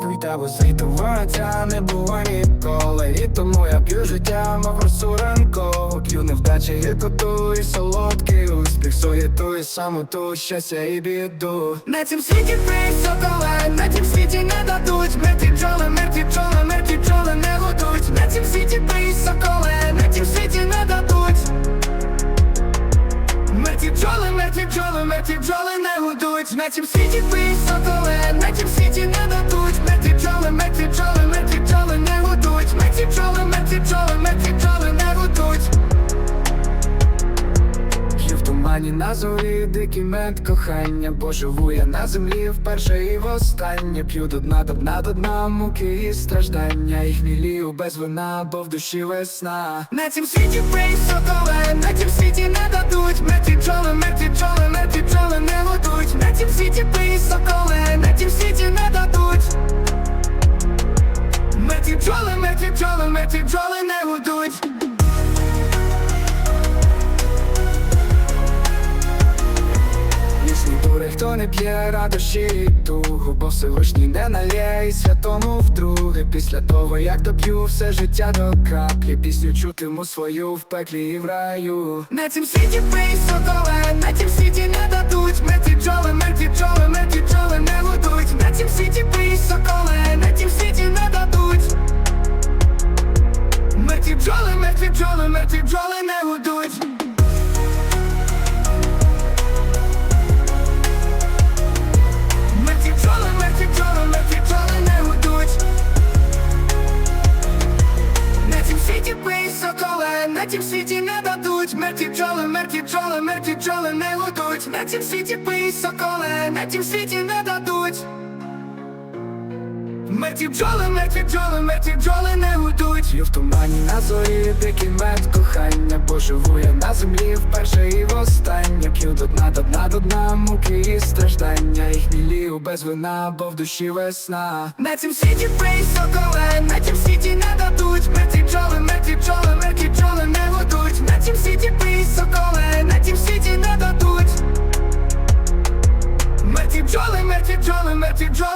Пробуй та висвітова ця не було ніколи. І тому я п'ю життя, мов росу ранкову. П'ю невдачі, гіркоту і солодкий успіх. Суєту і самоту, щастя і біду. На цім світі пий соколе, на цім світі не дадуть. Мертві бджоли, мертві бджоли, мертві бджоли не годуть. На цім світі пий соколе, на цім світі не дадуть. Мертві бджоли, мертві бджоли, мертві бджоли не гудуть На цім світі пий соколе, на цім світі не Тумані на зорі, дикий мед кохання Бо живу я на землі вперше і востаннє. П'ю до дна, до дна, до дна, муки і страждання. І хмілію без вина, бо в душі весна. На цім світі пий соколе, на цім світі не дадуть. Мертві бджоли, Лісні дури, хто не п'є радощі. І тугу, бо Всевишній не налє святому вдруге. Після того, як доп'ю все життя до краплі Пісню чутиму свою в пеклі і в раю. На цім світі пий соколе, на цім світі не дадуть. Мертві бджоли, мертві бджоли, мертві бджоли не гудуть На цім світі пий соколе, на цім світі не дадуть. Мертві бджоли, мертві бджоли, мертві бджоли не гудуть на цім світі не дадуть. Мертві бджоли, мертві бджоли, мертві бджоли не гудуть На цім світі пий соколе, на цім світі не дадуть. Мертві бджоли, мертві бджоли, мертві бджоли не гудуть П'ю в тумані на зорі, дикий мед кохання Бо живу я на землі. Вперше і востаннє П'ю до дна, до дна, до дна, муки і страждання. І хмілію без вина, бо в душі весна. На цім світі пий соколе, на цім світі не дадуть не дадуть